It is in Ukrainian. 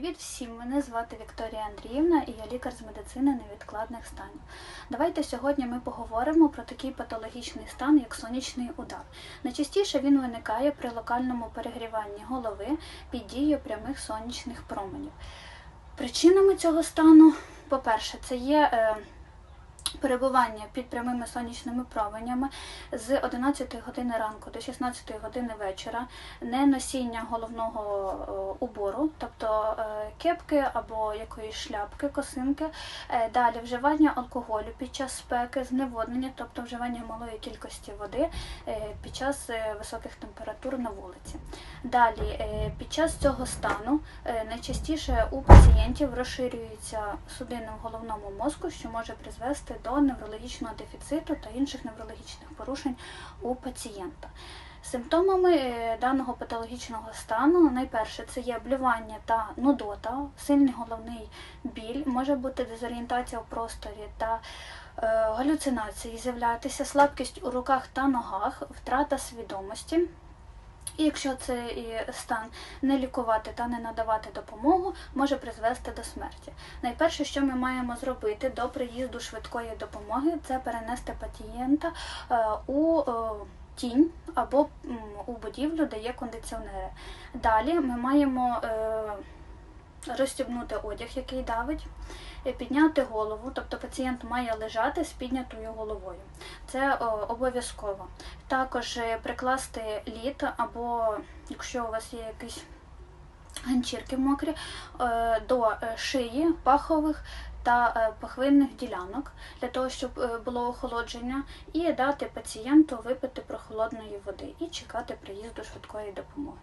Привіт всім! Мене звати Вікторія Андріївна і я лікар з медицини невідкладних станів. Давайте сьогодні ми поговоримо про такий патологічний стан, як сонячний удар. Найчастіше він виникає при локальному перегріванні голови під дією прямих сонячних променів. Причинами цього стану, по-перше, це є е, перебування під прямими сонячними променями з 11 години ранку до 16 години вечора, не носіння головного е, убору, тобто е, кепки або якоїсь шляпки, косинки. Е, Далі вживання алкоголю під час спеки, зневоднення, тобто вживання малої кількості води під час високих температур на вулиці. Далі, під час цього стану найчастіше у пацієнтів розширюються судини в головному мозку, що може призвести до неврологічного дефіциту та інших неврологічних порушень у пацієнта. Симптомами е, даного патологічного стану найперше це є блювання та нудота, сильний головний біль, може бути дезорієнтація в просторі та е, галюцинації, з'являтися слабкість у руках та ногах, втрата свідомості. І якщо цей стан не лікувати та не надавати допомогу, може призвести до смерті. Найперше, що ми маємо зробити до приїзду швидкої допомоги, це перенести пацієнта е, у е, тінь або у будівлю, де є кондиціонери. Далі ми маємо е, розстібнути одяг, який давить, е, підняти голову, тобто пацієнт має лежати з піднятою головою. Це обов'язково. Також е, прикласти лід, або якщо у вас є якісь ганчірки мокрі, е, до шиї, пахових та пахвинних ділянок для того, щоб було охолодження, і дати пацієнту випити прохолодної води і чекати приїзду швидкої допомоги.